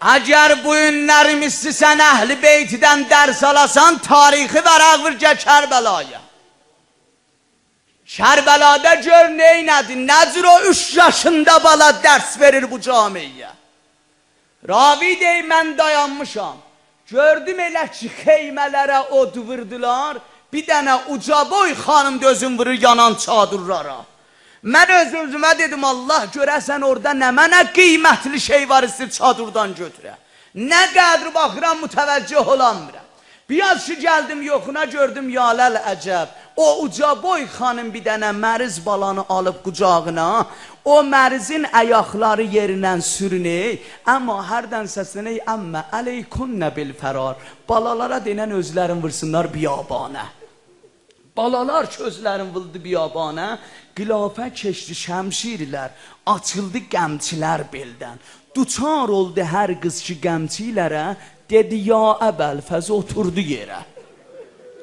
Əgər bu günlərimiz sən əhli beytidən dərs alasan, tarixi vəraq vir gəl Kərbəlaya. Kərbəlada gör neynədi, nəzir o 3 yaşında bala dərs verir bu camiyə. Ravi dey, mən dayanmışam. Gördüm elə ki, xeymələrə od vurdular, bir dənə ucaboy xanım dözüm vurur yanan çadırlara. Mən öz özümə dedim, Allah görəsən orada nə mənə qiymətli şey var istir çadırdan götürə. Nə qədri baxıram, mütəvəccüh olamıram. Biraz ki gəldim yoxuna gördüm yaləl əcəb. O uca boy xanım bir dənə məriz balanı alıb qucağına, o mərizin ayaqları yerindən sürünək, amma hərdən səslənək, əmmə əleykunnə bil fərar. Balalara denən özlərin vırsınlar biyabanə. Balalar közlərin vıldı biyabanə, qilafə keçdi şəmşirlər, açıldı qəmçilər beldən. Duçar oldu hər qız ki qəmçilərə, dedi ya əbəl fəz oturdu yerə.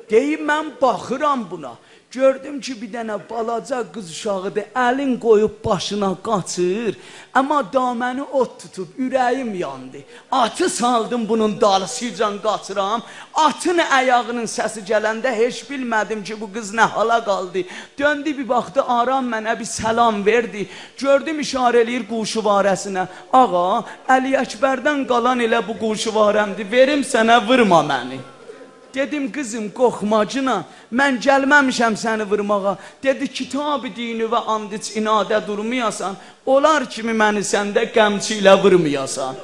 Deyim mən baxıram buna. Gördüm ki, bir dənə balaca qız uşağıdır, əlin qoyub başına qaçır, amma daməni ot tutub, ürəyim yandı. Atı saldım bunun dalısıcan qaçıram, atın əyağının səsi gələndə heç bilmədim ki, bu qız nə hala qaldı. Döndü bir baxdı, aram mənə bir səlam verdi. Gördüm işarə eləyir quşuvarəsinə. Ağa, Əli Əkbərdən qalan elə bu quşuvarəmdir, verim sənə, vırma məni. Dedim qızım qorxmacına, mən gəlməmişəm səni vurmağa. Dedi kitab-ı dini və andiç inadə durmayasan, olar kimi məni səndə qəmçi ilə vurmayasan.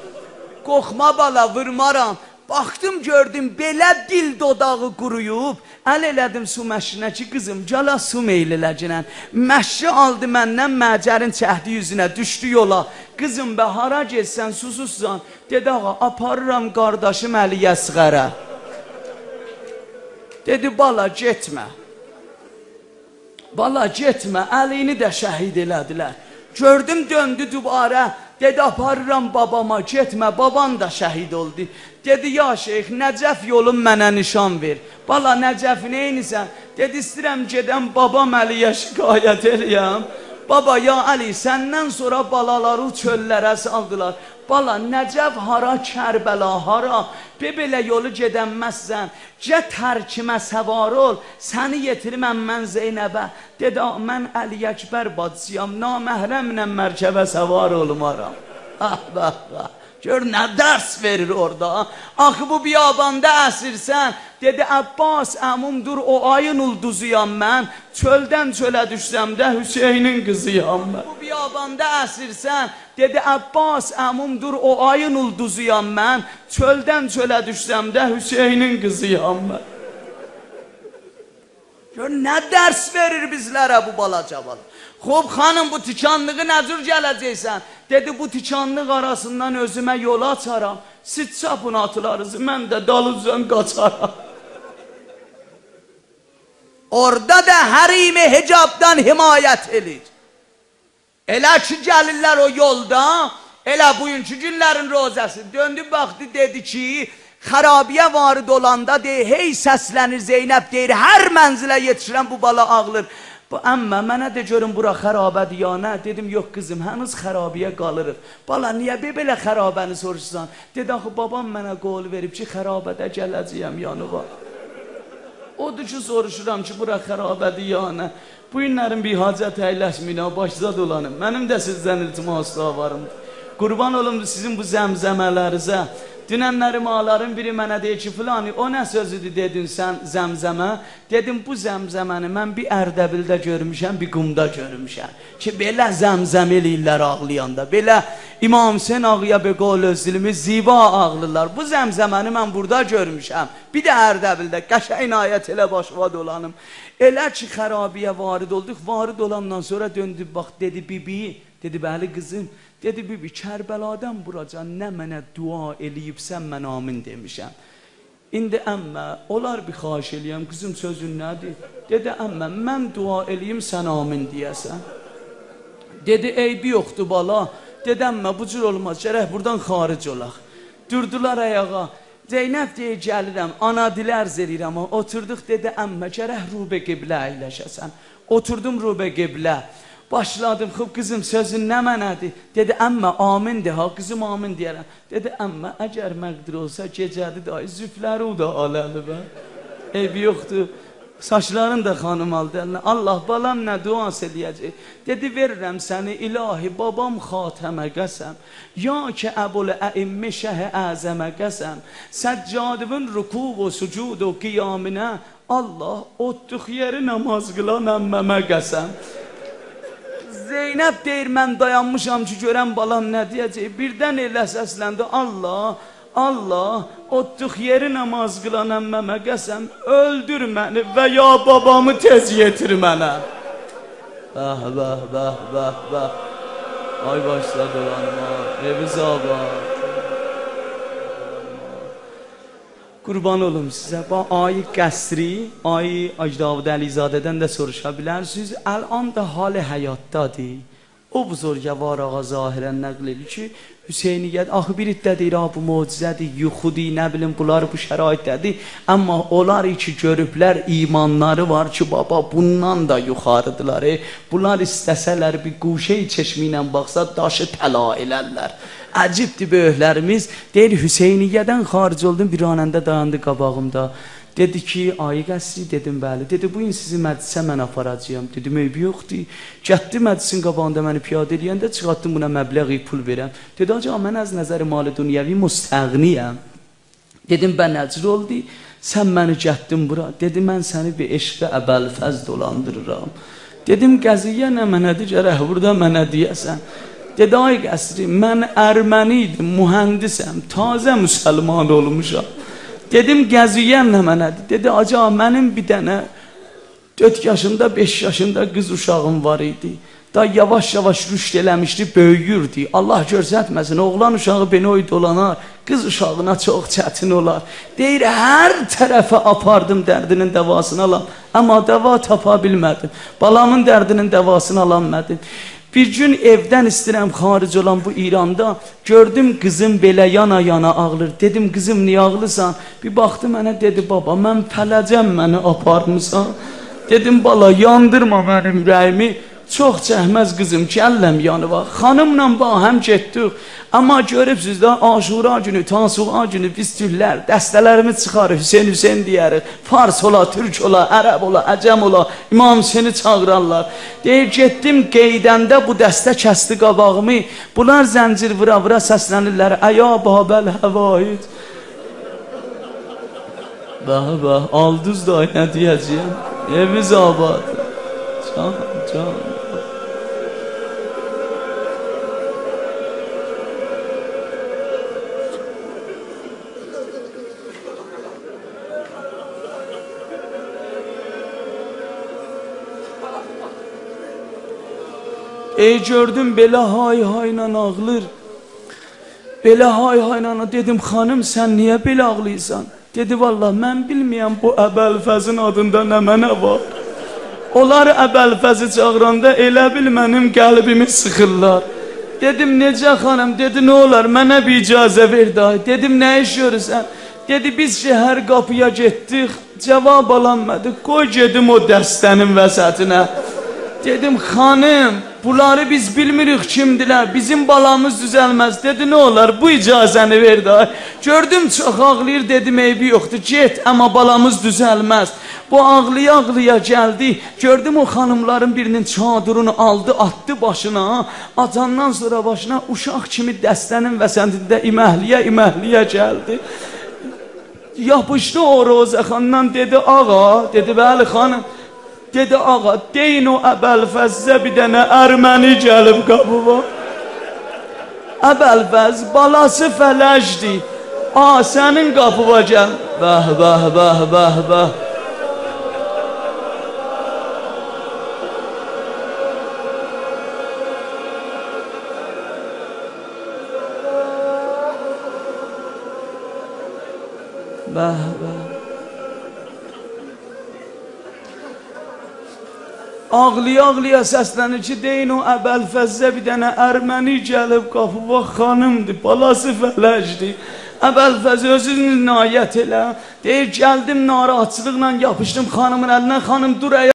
Qorxma bala, vurmaram. Baxdım gördüm belə dil dodağı quruyub. Əl elədim su məşqinə ki qızım cala su meyliləcinən. Məşqi aldı məndən məcərin çəhdi yüzünə düşdü yola. Qızım bə hara getsən susuzsan. Dedi ağa aparıram qardaşım Əli Yəsğərə. Dedi bala getmə. Bala getmə, əlini də şəhid elədilər. Gördüm döndü dubara, dedi aparıram babama, getmə, baban da şəhid oldu. Dedi ya şeyx, Nəcəf yolun mənə nişan ver. Bala Nəcəf neynisən? Dedi istəyirəm gedəm babam Əliyə şikayət eləyəm. Baba ya Əli, səndən sonra balaları çöllərə saldılar. Bala, Nəcəv hara, Kərbəla hara, be belə yolu gedənməzsən, cə tərkimə səvar ol, səni yetiriməm mən Zeynəbə. Dedi, mən Əli Əkbər bacısıyam, naməhrəmlə mərkəbə səvar olmaram. Ah, bah, bah. Gör nə dərs verir orada. Axı bu biyabanda əsirsən. Dedi Əbbas əmumdur o ayın ulduzuyam mən. Çöldən çölə düşsəm də Hüseynin qızıyam mən. Bu biyabanda əsirsən. Dedi Əbbas əmumdur o ayın ulduzuyam mən. Çöldən çölə düşsəm də Hüseynin qızıyam mən. Gör nə dərs verir bizlərə bu balaca bala. Xob xanım bu tikanlığı nə cür gələcəksən? Dedi bu tikanlıq arasından özümə yol açaram. Siz çapın atılarınızı mən də dalıcan qaçaram. Orada da hərimi hicabdan himayət edir. Elə ki gəlirlər o yolda, elə bugünkü günlərin rozəsi döndü baxdı dedi ki, xarabiyə varid olanda deyir, hey səslənir Zeynəb deyir, hər mənzilə yetişirəm bu bala ağlır. Əmmə mənə də görün bura xərabədir ya nə? Dedim yox qızım, həniz xərabiyə qalırıq. Bala niyə be belə xərabəni soruşsan? Dedi axı babam mənə qol verib ki, xərabədə gələcəyəm yanıva. Odur ki soruşuram ki, bura xərabədir ya nə? Bu günlərin bir hacət əyləşməyinə başzad olanım. Mənim də sizdən iltimas varımdır. Qurban olum sizin bu zəmzəmələrinizə. Dünənlərim ağların biri mənə deyir ki, filani, o nə sözüdür dedin sən zəmzəmə? Dedim, bu zəmzəməni mən bir ərdəbildə görmüşəm, bir qumda görmüşəm. Ki, belə zəmzəm eləyirlər ağlayanda. Belə İmam Hüseyin ağıya bir qol özlümü ziba ağlılar. Bu zəmzəməni mən burada görmüşəm. Bir də ərdəbildə, qəşə inayət elə başva dolanım. Elə ki, xərabiyə varid olduq, varid olandan sonra döndü, bax, dedi, bibi, dedi, bəli qızım, Dedi bibi Kərbəladan buracan nə mənə dua eləyibsən mən amin demişəm. İndi əmmə, olar bir xahiş eləyəm, qızım sözün nədir? Dedi əmmə, mən dua eləyim sən amin deyəsən. Dedi eybi yoxdur bala. Dedi əmmə, bu cür olmaz, gərək buradan xaric olaq. Durdular ayağa. Zeynəb deyə gəlirəm, ana dilər zəlirəm. Oturduq dedi əmmə, gərək rubə qiblə əyləşəsən. Oturdum rubə qiblə. Başladım, xub qızım sözün nə mənədir? Dedi, əmmə amindir ha, qızım amin deyərəm. Dedi, əmmə əgər məqdir olsa gecədir da, züfləri o da aləli bə. Ev yoxdur. Saçların da xanım aldı əlinə. Allah balam nə duas eləyəcək. Dedi, verirəm səni ilahi babam xatəmə qəsəm. Ya ki əbul əimmi şəh əzəmə qəsəm. Səccadivin rükub və sucud və qiyaminə Allah otduq yeri namaz qılan əmməmə qəsəm. Zeynəb deyir, mən dayanmışam ki, görən balam nə deyəcək. Birdən elə səsləndi, Allah, Allah, otduq yeri namaz qılan əmməmə qəsəm, öldür məni və ya babamı tez yetir mənə. Bəh, bəh, bəh, bəh, bəh. Ay başladı olanma, evi zabad. Qurban olum sizə. Bu ayı qəsri, ayı Hacı Davud Əlizadədən də soruşa bilərsiniz. Əlan da hal həyatdadır. O buzurgəvar ağa zahirən nəql edir ki, Hüseyniyyət axı bir iddə deyir, bu möcüzədir, yuxudur, nə bilim, bunlar bu şəraitdədir. Amma onlar ki, görüblər imanları var ki, baba, bundan da yuxarıdırlar. E, bunlar istəsələr bir quşey çeşmi ilə baxsa, daşı təla elərlər. Əcibdir böyüklərimiz. Deyir, Hüseyniyyədən xaric oldum, bir anəndə dayandı qabağımda. Dedi ki, ayı qəsri, dedim bəli. Dedi, bu gün sizi məclisə mən aparacağım. Dedim, eybi yoxdur. Gətdi məclisin qabağında məni piyadə eləyəndə çıxartdım buna məbləği pul verəm. Dedi, acaba mən az nəzəri mali dünyəvi müstəğniyəm. Dedim, bən nəcr oldu. Sən məni gətdin bura. Dedi, mən səni bir eşqə əbəlfəz dolandırıram. Dedim, qəziyyə nə mənədir, gərək burada mənə deyəsən. Dedi, ay qəsri, mən ərməni idim, mühəndisəm, tazə müsəlman olmuşam. Dedim gəziyən nə mənədir? Dedi, aca mənim bir dənə 4 yaşında, 5 yaşında qız uşağım var idi. Da yavaş-yavaş rüşd eləmişdi, böyüyürdü. Allah görsətməsin, oğlan uşağı benoy dolanar, qız uşağına çox çətin olar. Deyir, hər tərəfə apardım dərdinin dəvasını alam, amma dəva tapa bilmədim. Balamın dərdinin dəvasını alanmədim. Bir gün evdən istəyirəm xaric olan bu İranda gördüm qızım belə yana-yana ağlır. Dedim qızım niyə ağlısan? Bir baxdı mənə dedi baba mən fələcəm məni aparmısan. Dedim bala yandırma mənim ürəyimi. Çox çəkməz qızım, gəlləm yanıva. Xanımla bahəm getdik. Amma görübsüz də Aşura günü, Tasuğa günü biz türlər, dəstələrimiz çıxarır, Hüseyn Hüseyn deyərik. Fars ola, Türk ola, Ərəb ola, Əcəm ola, İmam Hüseyni çağırarlar. Deyir, getdim qeydəndə bu dəstə kəsdi qabağımı. Bunlar zəncir vıra-vıra səslənirlər. Əya babəl həvaid. Bəh, bəh, aldız da nə deyəcəyəm? Eviz abad. Can, can. Ey gördüm belə hay hayla ağlır. Belə hay hayla dedim xanım sən niyə belə ağlayırsan? Dedi vallah mən bilməyəm bu Əbəlfəzin adında nə mənə var. Onlar Əbəlfəzi çağıranda elə bil mənim qəlbimi sıxırlar. Dedim necə xanım? Dedi nə olar mənə bir icazə ver day. Dedim nə iş görürsən? Dedi biz şəhər qapıya getdik, cavab alanmadı. Qoy gedim o dəstənin vəsətinə. Dedim xanım Bunları biz bilmirik kimdiler. Bizim balamız düzelmez. Dedi ne olar bu icazəni ver da. Gördüm çox ağlayır dedim eybi yoxdur. Get amma balamız düzelmez. Bu ağlıya geldi. Gördüm o xanımların birinin çadırını aldı attı başına. Atandan sonra başına uşaq kimi dəstənin vəsəntində iməhliyə iməhliyə gəldi. Yapışdı o Rozəxandan dedi ağa dedi bəli xanım. Dedi ağa deyin o Əbəlfəzzə bir dənə ərməni gəlib qapıma. Əbəlfəz balası fələcdir. A sənin qapıva gəl. Bəh bəh bəh bəh bəh. Bəh Ağlaya-ağlaya səslənir ki, deyin o Əbəlfəzzə bir dənə ərməni gəlib qapıva xanımdır, balası fələcdir. Əbəlfəz özünü nayət elə. Deyir, gəldim narahatçılıqla yapışdım xanımın əlinə, xanım dur əyə.